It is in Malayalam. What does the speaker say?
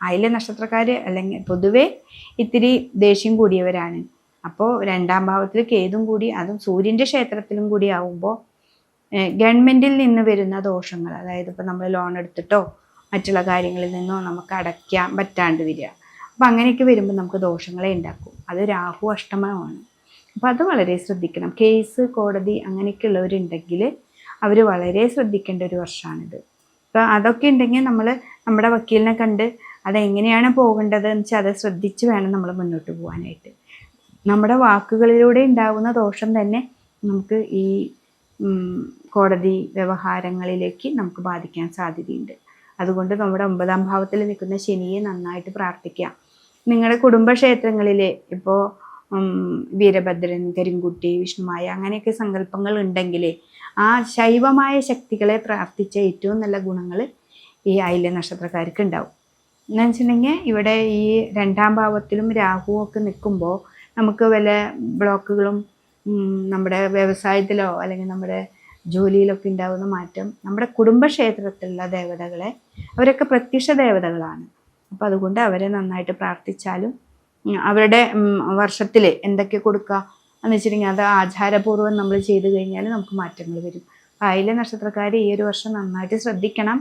അതിലെ നക്ഷത്രക്കാർ അല്ലെങ്കിൽ പൊതുവെ ഇത്തിരി ദേഷ്യം കൂടിയവരാണ്. അപ്പോൾ രണ്ടാം ഭാവത്തിൽ കേതും കൂടി അതും സൂര്യന്റെ ക്ഷേത്രത്തിലും കൂടി ആവുമ്പോൾ ഗവൺമെന്റിൽ നിന്ന് വരുന്ന ദോഷങ്ങൾ അതായത് ഇപ്പോൾ നമ്മൾ ലോൺ എടുത്തിട്ടോ മറ്റുള്ള കാര്യങ്ങളിൽ നിന്നോ നമുക്ക് അടയ്ക്കാൻ പറ്റാണ്ട് വരിക. അപ്പം അങ്ങനെയൊക്കെ വരുമ്പോൾ നമുക്ക് ദോഷങ്ങളെ ഉണ്ടാക്കും അത് രാഹു അഷ്ടമമാണ്. അപ്പോൾ അത് വളരെ ശ്രദ്ധിക്കണം. കേസ് കോടതി അങ്ങനെയൊക്കെ ഉള്ളവരുണ്ടെങ്കിൽ അവർ വളരെ ശ്രദ്ധിക്കേണ്ട ഒരു വർഷമാണിത് അപ്പോൾ അതൊക്കെ ഉണ്ടെങ്കിൽ നമ്മൾ നമ്മുടെ വക്കീലിനെ കണ്ട് അതെങ്ങനെയാണ് പോകേണ്ടത് എന്ന് വെച്ചാൽ അത് ശ്രദ്ധിച്ച് വേണം നമ്മൾ മുന്നോട്ട് പോകാനായിട്ട് നമ്മുടെ വാക്കുകളിലൂടെ ഉണ്ടാകുന്ന ദോഷം തന്നെ നമുക്ക് ഈ കോടതി വ്യവഹാരങ്ങളിലേക്ക് നമുക്ക് ബാധിക്കാൻ സാധ്യതയുണ്ട്. അതുകൊണ്ട് നമ്മുടെ ഒമ്പതാം ഭാവത്തിൽ നിൽക്കുന്ന ശനിയെ നന്നായിട്ട് പ്രാർത്ഥിക്കുക നിങ്ങളുടെ കുടുംബക്ഷേത്രങ്ങളിൽ ഇപ്പോൾ വീരഭദ്രൻ കരിങ്കുട്ടി വിഷ്ണുമായ അങ്ങനെയൊക്കെ സങ്കല്പങ്ങൾ ഉണ്ടെങ്കിൽ ആ ശൈവമായ ശക്തികളെ പ്രാർത്ഥിച്ച ഏറ്റവും നല്ല ഗുണങ്ങൾ ഈ ആയില്യ നക്ഷത്രക്കാർക്ക് ഉണ്ടാവും. എന്ന് വെച്ചിട്ടുണ്ടെങ്കിൽ ഇവിടെ ഈ രണ്ടാം ഭാവത്തിലും രാഹുവും ഒക്കെ നിൽക്കുമ്പോൾ നമുക്ക് വല്ല ബ്ലോക്കുകളും നമ്മുടെ വ്യവസായത്തിലോ അല്ലെങ്കിൽ നമ്മുടെ ജോലിയിലൊക്കെ ഉണ്ടാകുന്ന മാറ്റം നമ്മുടെ കുടുംബക്ഷേത്രത്തിലുള്ള ദേവതകളെ അവരൊക്കെ പ്രത്യക്ഷ ദേവതകളാണ്. അപ്പോൾ അതുകൊണ്ട് അവരെ നന്നായിട്ട് പ്രാർത്ഥിച്ചാലും അവരുടെ വർഷത്തിൽ എന്തൊക്കെ കൊടുക്കുക എന്ന് വെച്ചിട്ടുണ്ടെങ്കിൽ അത് ആചാരപൂർവം നമ്മൾ ചെയ്തു കഴിഞ്ഞാൽ നമുക്ക് മാറ്റങ്ങൾ വരും. അതിലെ നക്ഷത്രക്കാർ ഈ ഒരു വർഷം നന്നായിട്ട് ശ്രദ്ധിക്കണം.